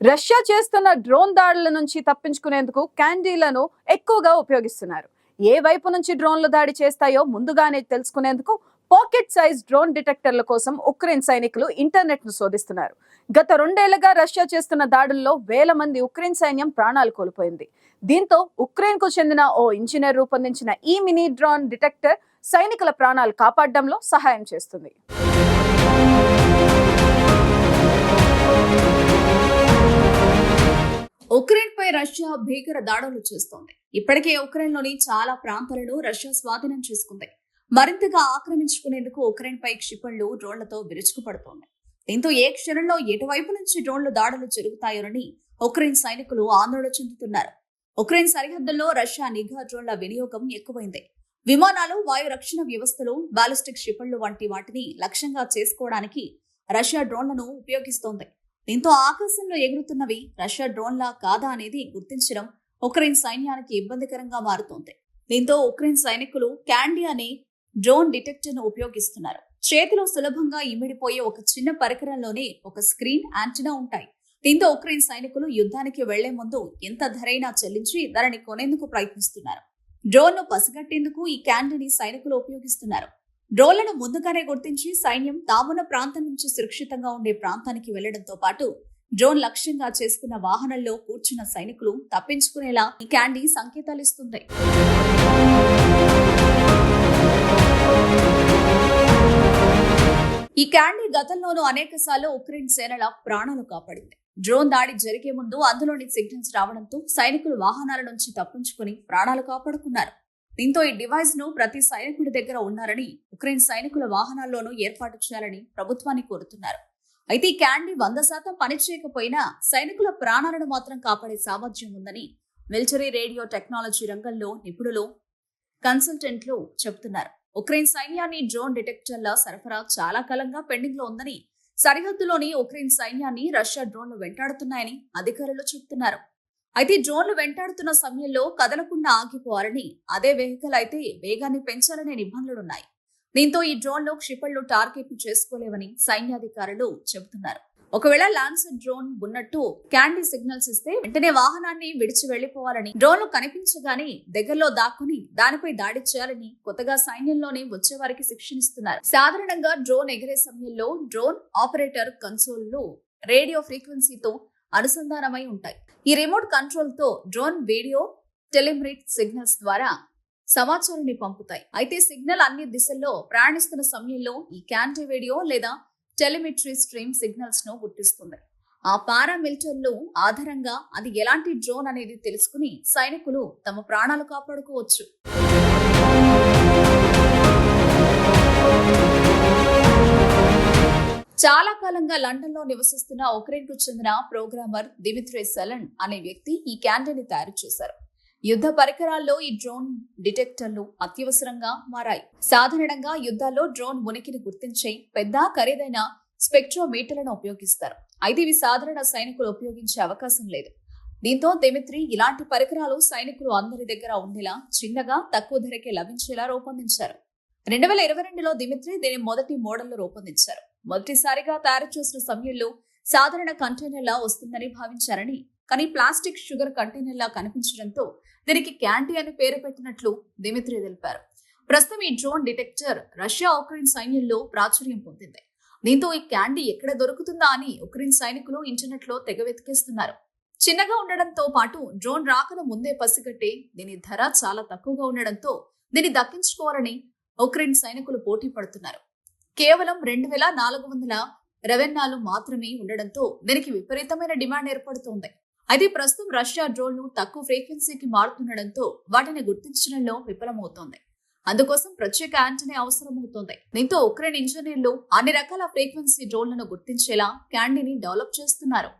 Russia చేస్తున్న drone దాడుల నుంచి తప్పించుకునేందుకు క్యాండీలను ఎక్కువగా ఉపయోగిస్తున్నారు. ఏ వైపు నుంచి డ్రోన్లు దాడి చేస్తాయో ముందుగానే తెలుసుకునేందుకు పాకెట్ సైజ్ డ్రోన్ డిటెక్టర్ల కోసం ఉక్రెయిన్ సైనికులు ఇంటర్నెట్ను శోధిస్తున్నారు. గత రెండేళ్ళుగా రష్యా చేస్తున్న దాడుల్లో వేల మంది ఉక్రెయిన్ సైన్యం ప్రాణాలు కోల్పోయింది. దీంతో ఉక్రెయిన్కు చెందిన ఓ ఇంజనీర్ రూపొందించిన ఈ మినీ డ్రోన్ డిటెక్టర్ సైనికుల ప్రాణాలు కాపాడడంలో సహాయం చేస్తుంది. ఉక్రెయిన్ పై రష్యా భీకర దాడులు చేస్తోంది. ఇప్పటికే ఉక్రెయిన్లోని చాలా ప్రాంతాలను రష్యా స్వాధీనం చేసుకుంది. మరింతగా ఆక్రమించుకునేందుకు ఉక్రెయిన్ పై క్షిపణులు డ్రోన్లతో విరుచుకుపడుతోంది. దీంతో ఏ క్షణంలో ఎటువైపు నుంచి డ్రోన్లు దాడులు జరుగుతాయోనని ఉక్రెయిన్ సైనికులు ఆందోళన చెందుతున్నారు. ఉక్రెయిన్ సరిహద్దుల్లో రష్యా నిఘా డ్రోన్ల వినియోగం ఎక్కువైంది. విమానాలు వాయు రక్షణ వ్యవస్థలు బాలిస్టిక్ క్షిపణులు వంటి వాటిని లక్ష్యంగా చేసుకోవడానికి రష్యా డ్రోన్లను ఉపయోగిస్తోంది. దీంతో ఆకాశంలో ఎగురుతున్నవి రష్యా డ్రోన్లా కాదా అనేది గుర్తించడం ఉక్రెయిన్ సైన్యానికి ఇబ్బందికరంగా మారుతోంది. దీంతో ఉక్రెయిన్ సైనికులు క్యాండీ అనే డ్రోన్ డిటెక్టర్ను ఉపయోగిస్తున్నారు. చేతిలో సులభంగా ఇమిడిపోయే ఒక చిన్న పరికరంలోనే ఒక స్క్రీన్ యాంటీనా ఉంటాయి. దీంతో ఉక్రెయిన్ సైనికులు యుద్ధానికి వెళ్ళే ముందు ఎంత ధరైనా చెల్లించి దానిని కొనేందుకు ప్రయత్నిస్తున్నారు. డ్రోన్ను పసిగట్టేందుకు ఈ క్యాండీని సైనికులు ఉపయోగిస్తున్నారు. డ్రోన్లను ముందుగానే గుర్తించి సైన్యం తామున్న ప్రాంతం నుంచి సురక్షితంగా ఉండే ప్రాంతానికి వెళ్ళడంతో పాటు డ్రోన్ లక్ష్యంగా చేసుకున్న వాహనంలో కూర్చున్న సైనికులు తప్పించుకునేలా ఈ క్యాండీ సంకేతాలు ఇస్తుంది. ఈ క్యాండీ గతంలోనూ అనేక సార్లు ఉక్రెయిన్ సేనల ప్రాణాలు కాపాడింది. డ్రోన్ దాడి జరిగే ముందు అందులోని సిగ్నల్స్ రావడంతో సైనికులు వాహనాల నుంచి తప్పించుకుని ప్రాణాలు కాపాడుకున్నారు. దీంతో ఈ డివైస్ను ప్రతి సైనికుడి దగ్గర ఉన్నారని ఉక్రెయిన్ సైనికుల వాహనాల్లోనూ ఏర్పాటు చేయాలని ప్రభుత్వాన్ని కోరుతున్నారు. అయితే ఈ క్యాండీ వంద శాతం పనిచేయకపోయినా సైనికుల ప్రాణాలను మాత్రం కాపాడే సామర్థ్యం ఉందని మిలిటరీ రేడియో టెక్నాలజీ రంగంలో నిపుణులు కన్సల్టెంట్లు చెబుతున్నారు. ఉక్రెయిన్ సైన్యాన్ని డ్రోన్ డిటెక్టర్ల సరఫరా చాలా కాలంగా పెండింగ్లో ఉందని సరిహద్దులోని ఉక్రెయిన్ సైన్యాన్ని రష్యా డ్రోన్లు వెంటాడుతున్నాయని అధికారులు చెబుతున్నారు. అయితే డ్రోన్లు వెంటాడుతున్న సమయంలో కదలకుండా ఆగిపోవాలని అదే వెహికల్ అయితే వేగాన్ని పెంచాలనే నిబంధనలున్నాయి దీంతో ఈ డ్రోన్లు క్షిపణులు టార్గెట్ చేసుకోలేవని సైన్యాధికారులు చెబుతున్నారు. ఒకవేళ లాన్సర్ డ్రోన్ ఉన్నట్టు క్యాండీ సిగ్నల్స్ ఇస్తే వెంటనే వాహనాన్ని విడిచి వెళ్ళిపోవాలని డ్రోన్లు కనిపించగానే దగ్గరలో దాక్కుని దానిపై దాడి చేయాలని కొత్తగా సైన్యంలోనే వచ్చే వారికి శిక్షణిస్తున్నారు. సాధారణంగా డ్రోన్ ఎగిరే సమయంలో డ్రోన్ ఆపరేటర్ కన్సోల్ రేడియో ఫ్రీక్వెన్సీతో అనుసంధానమై ఉంటాయి. ఈ రిమోట్ కంట్రోల్తో డ్రోన్ వీడియో టెలిమ్రిట్ సిగ్నల్స్ ద్వారా సమాచారాన్ని పంపుతాయి. అయితే సిగ్నల్ అన్ని దిశల్లో ప్రయాణిస్తున్న సమయంలో ఈ క్యాంటీ వీడియో లేదా టెలిమెట్రీ స్ట్రీమ్ సిగ్నల్స్ను గుర్తిస్తుంది. ఆ పారామిలిటర్లు ఆధారంగా అది ఎలాంటి డ్రోన్ అనేది తెలుసుకుని సైనికులు తమ ప్రాణాలు కాపాడుకోవచ్చు. చాలా కాలంగా లండన్లో నివసిస్తున్న ఉక్రెయిన్కు చెందిన ప్రోగ్రామర్ దిమిత్రే సెలన్ అనే వ్యక్తి ఈ క్యాండీని తయారు చేశారు. యుద్ధ పరికరాల్లో ఈ డ్రోన్ డిటెక్టర్లు అత్యవసరంగా మారాయి. సాధారణంగా యుద్ధాల్లో డ్రోన్ ఉనికిని గుర్తించే పెద్ద ఖరీదైన స్పెక్ట్రోమీటర్లను ఉపయోగిస్తారు. అయితే ఇవి సాధారణ సైనికులు ఉపయోగించే అవకాశం లేదు. దీంతో దిమిత్రి ఇలాంటి పరికరాలు సైనికులు అందరి దగ్గర ఉండేలా చిన్నగా తక్కువ ధరకే లభించేలా రూపొందించారు. రెండు వేల ఇరవై రెండులో దిమిత్రి దీని మొదటి మోడల్ రూపొందించారు. మొదటిసారిగా తయారు చేసిన సమయంలో సాధారణ కంటైనర్లా వస్తుందని భావించారని కానీ ప్లాస్టిక్ షుగర్ కంటైనర్లా కనిపించడంతో దీనికి క్యాంటీ అని పేరు పెట్టినట్లు దిమిత్రి తెలిపారు. ప్రస్తుతం ఈ డ్రోన్ డిటెక్టర్ రష్యా ఉక్రెయిన్ సైన్యంలో ప్రాచుర్యం పొందింది. దీంతో ఈ క్యాండీ ఎక్కడ దొరుకుతుందా అని ఉక్రెయిన్ సైనికులు ఇంటర్నెట్లో తెగ వెతికేస్తున్నారు. చిన్నగా ఉండడంతో పాటు డ్రోన్ రాకను ముందే పసిగట్టే దీని ధర చాలా తక్కువగా ఉండడంతో దీన్ని దక్కించుకోవాలని ఉక్రెయిన్ సైనికులు పోటీ పడుతున్నారు. కేవలం రెండు వేల నాలుగు వందల రెవెన్నాలు మాత్రమే ఉండడంతో దీనికి విపరీతమైన డిమాండ్ ఏర్పడుతోంది. అయితే ప్రస్తుతం రష్యా డ్రోన్లు తక్కువ ఫ్రీక్వెన్సీకి మారుతుండడంతో వాటిని గుర్తించడంలో విఫలమవుతోంది. అందుకోసం ప్రత్యేక యాంటనీ అవసరమవుతోంది. దీంతో ఉక్రెయిన్ ఇంజనీర్లు అన్ని రకాల ఫ్రీక్వెన్సీ డ్రోన్లను గుర్తించేలా క్యాండీని డెవలప్ చేస్తున్నారు.